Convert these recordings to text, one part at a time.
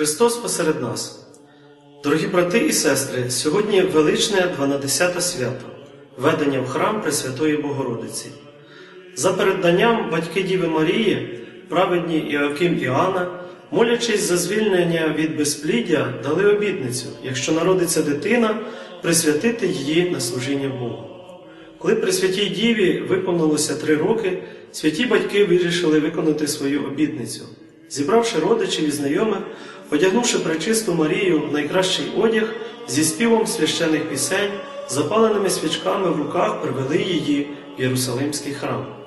Христос посеред нас. Дорогі брати і сестри, сьогодні величне 12 свято, ведення в храм Пресвятої Богородиці. За переданням батьки Діви Марії, праведні Іоаким і Анна, молячись за звільнення від безпліддя, дали обітницю, якщо народиться дитина, присвятити її на служіння Богу. Коли при святій Діві виповнилося три роки, святі батьки вирішили виконати свою обітницю. Зібравши родичів і знайомих, одягнувши пречисту Марію в найкращий одяг, зі співом священих пісень, запаленими свічками в руках привели її в Єрусалимський храм.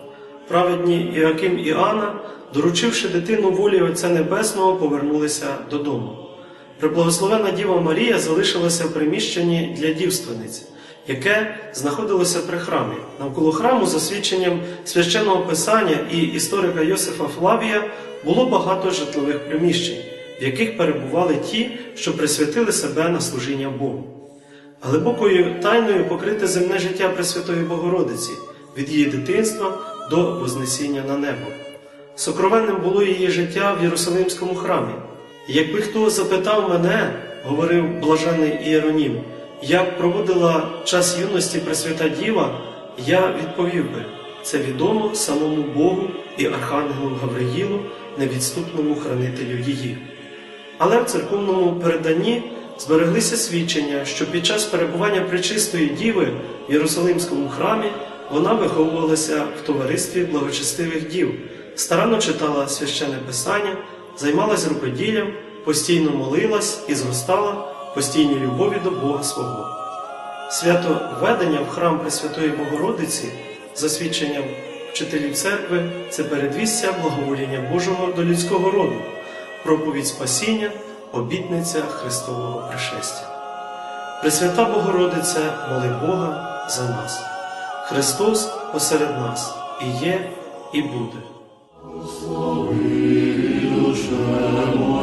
Праведні Іаким і Анна, доручивши дитину волі Отця Небесного, повернулися додому. Преблагословена Діва Марія залишилася в приміщенні для дівственниць, яке знаходилося при храмі. Навколо храму, за свідченням священного писання і історика Йосифа Флавія, було багато житлових приміщень, в яких перебували ті, що присвятили себе на служіння Богу. Глибокою тайною покрите земне життя Пресвятої Богородиці від її дитинства до Вознесіння на небо. Сокровенним було її життя в Єрусалимському храмі. Якби хто запитав мене, говорив блажений Іеронім, як проводила час юності Пресвята Діва, я відповів би, це відомо самому Богу і Архангелу Гавриїлу, невідступному хранителю її. Але в церковному переданні збереглися свідчення, що під час перебування Пречистої Діви в Єрусалимському храмі вона виховувалася в товаристві благочестивих дів, старанно читала священне писання, займалась рукоділлям, постійно молилась і зростала постійній любові до Бога свого. Свято введення в храм Пресвятої Богородиці, за свідченням вчителів церкви, це передвістя благовоління Божого до людського роду, проповідь спасіння, обітниця Христового пришестя. Пресвята Богородице, моли Бога за нас. Христос посеред нас і є, і буде. Душе моя,